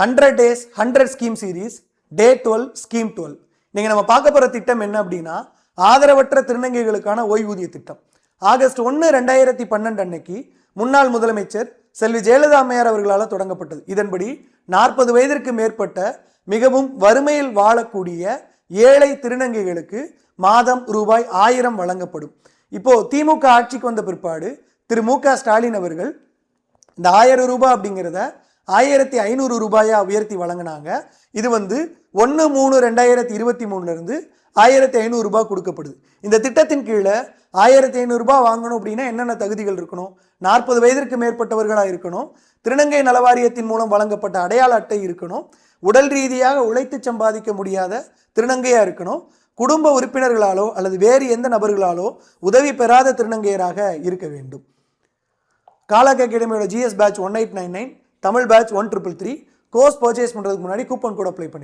Hundred days hundred scheme series day twelve scheme twelve நீங்கள் நம்ம பார்க்க போகிற திட்டம் என்ன அப்படின்னா ஆதரவற்ற திருநங்கைகளுக்கான ஓய்வூதிய திட்டம். ஆகஸ்ட் ஒன்று ரெண்டாயிரத்தி பன்னெண்டு அன்னைக்கு முன்னாள் முதலமைச்சர் செல்வி ஜெயலலிதா அம்மையார் அவர்களால் தொடங்கப்பட்டது. இதன்படி நாற்பது வயதிற்கு மேற்பட்ட மிகவும் வறுமையில் வாழக்கூடிய ஏழை திருநங்கைகளுக்கு மாதம் ரூபாய் ஆயிரம் வழங்கப்படும். இப்போ திமுக ஆட்சிக்கு வந்த பிற்பாடு திரு மு க ஸ்டாலின் அவர்கள் இந்த ஆயிரம் ரூபாய் அப்படிங்கிறத ஆயிரத்தி ஐநூறு ரூபாயாக உயர்த்தி வழங்கினாங்க. இது வந்து ஒன்று மூணு ரெண்டாயிரத்தி இருபத்தி மூணுலேருந்து ஆயிரத்தி ஐநூறு ரூபாய் கொடுக்கப்படுது. இந்த திட்டத்தின் கீழே ஆயிரத்தி ஐநூறுரூபா வாங்கணும் அப்படின்னா என்னென்ன தகுதிகள் இருக்கணும்? நாற்பது வயதிற்கு மேற்பட்டவர்களாக இருக்கணும். திருநங்கை நலவாரியத்தின் மூலம் வழங்கப்பட்ட அடையாள அட்டை இருக்கணும். உடல் ரீதியாக உழைத்து சம்பாதிக்க முடியாத திருநங்கையாக இருக்கணும். குடும்ப உறுப்பினர்களாலோ அல்லது வேறு எந்த நபர்களாலோ உதவி பெறாத திருநங்கையராக இருக்க வேண்டும். காலாக் அகாடமியோட GS batch one eight nine nine Tamil batch one triple three course purchase பண்ணுறதுக்கு முன்னாடி கூப்பன் கோட் அப்ளை பண்ணி